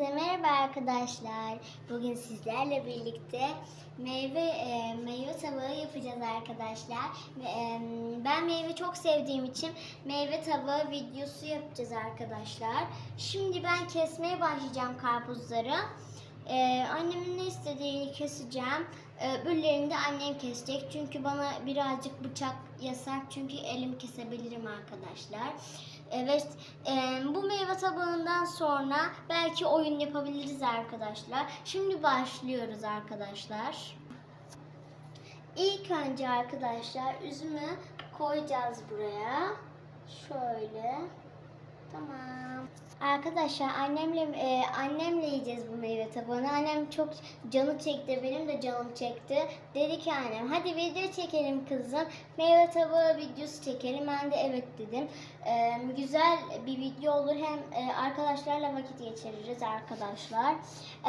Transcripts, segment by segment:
Hepinize merhaba arkadaşlar. Bugün sizlerle birlikte meyve e, meyve tabağı yapacağız arkadaşlar. E, ben meyve çok sevdiğim için meyve tabağı videosu yapacağız arkadaşlar. Şimdi ben kesmeye başlayacağım karpuzları. E, annemin ne istediğini keseceğim. E, öbürlerini de annem kesecek. Çünkü bana birazcık bıçak yasak. Çünkü elim kesebilirim arkadaşlar. Evet, e, bu meyve tabağından sonra belki oyun yapabiliriz arkadaşlar. Şimdi başlıyoruz arkadaşlar. İlk önce arkadaşlar üzümü koyacağız buraya. Şöyle. Tamam. Arkadaşlar annemle e, annemle yiyeceğiz bu meyve tabağını. Annem çok canı çekti. Benim de canım çekti. Dedi ki annem hadi video çekelim kızım. Meyve tabağı videosu çekelim. Ben de evet dedim. E, güzel bir video olur. Hem e, arkadaşlarla vakit geçiririz arkadaşlar.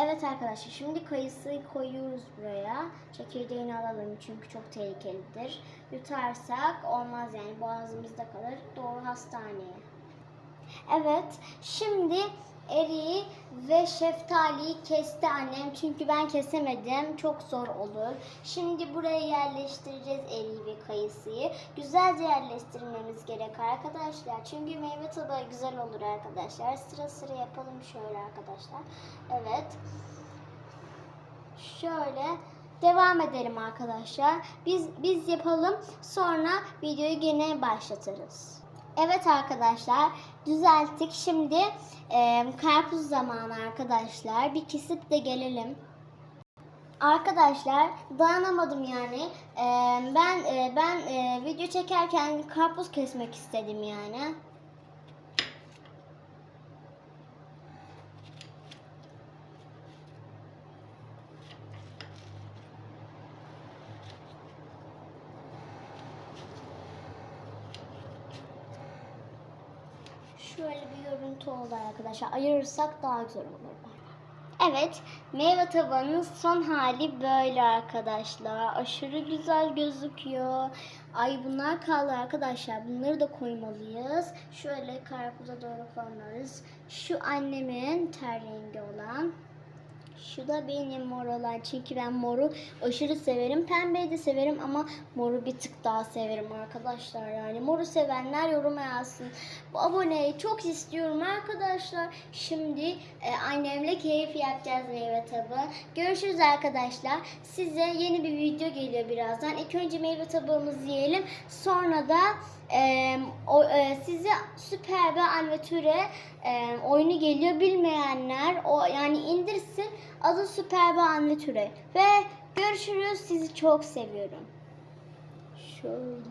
Evet arkadaşlar şimdi kayısı koyuyoruz buraya. Çekirdeğini alalım çünkü çok tehlikelidir. Yutarsak olmaz yani boğazımızda kalır. Doğru hastaneye. Evet, şimdi eriği ve şeftaliyi kesti annem çünkü ben kesemedim. Çok zor olur. Şimdi buraya yerleştireceğiz eriği ve kayısıyı. Güzelce yerleştirmemiz gerek arkadaşlar. Çünkü meyve tabağı güzel olur arkadaşlar. Sıra sıra yapalım şöyle arkadaşlar. Evet. Şöyle devam edelim arkadaşlar. Biz biz yapalım. Sonra videoyu gene başlatırız. Evet arkadaşlar düzelttik. Şimdi e, karpuz zamanı arkadaşlar. Bir kesip de gelelim. Arkadaşlar dayanamadım yani. E, ben e, ben e, video çekerken karpuz kesmek istedim yani. Şöyle bir görüntü oldu arkadaşlar. Ayırırsak daha güzel olur. Evet, meyve tabanının son hali böyle arkadaşlar. Aşırı güzel gözüküyor. Ay bunlar kaldı arkadaşlar. Bunları da koymalıyız. Şöyle karpuza doğru koymalıyız. Şu annemin ter rengi olan. Şu da benim mor olan. Çünkü ben moru aşırı severim. Pembeyi de severim ama moru bir tık daha severim arkadaşlar. Yani moru sevenler yoruma yazsın. Bu aboneyi çok istiyorum arkadaşlar. Şimdi e, annemle keyif yapacağız meyve tabağı. Görüşürüz arkadaşlar. Size yeni bir video geliyor birazdan. İlk önce meyve tabağımızı yiyelim. Sonra da e, o, e, size süper bir anvetüre e, oyunu geliyor. Bilmeyenler o yani indirsin. Adı süper bir anvetüre. Ve görüşürüz. Sizi çok seviyorum. Şöyle.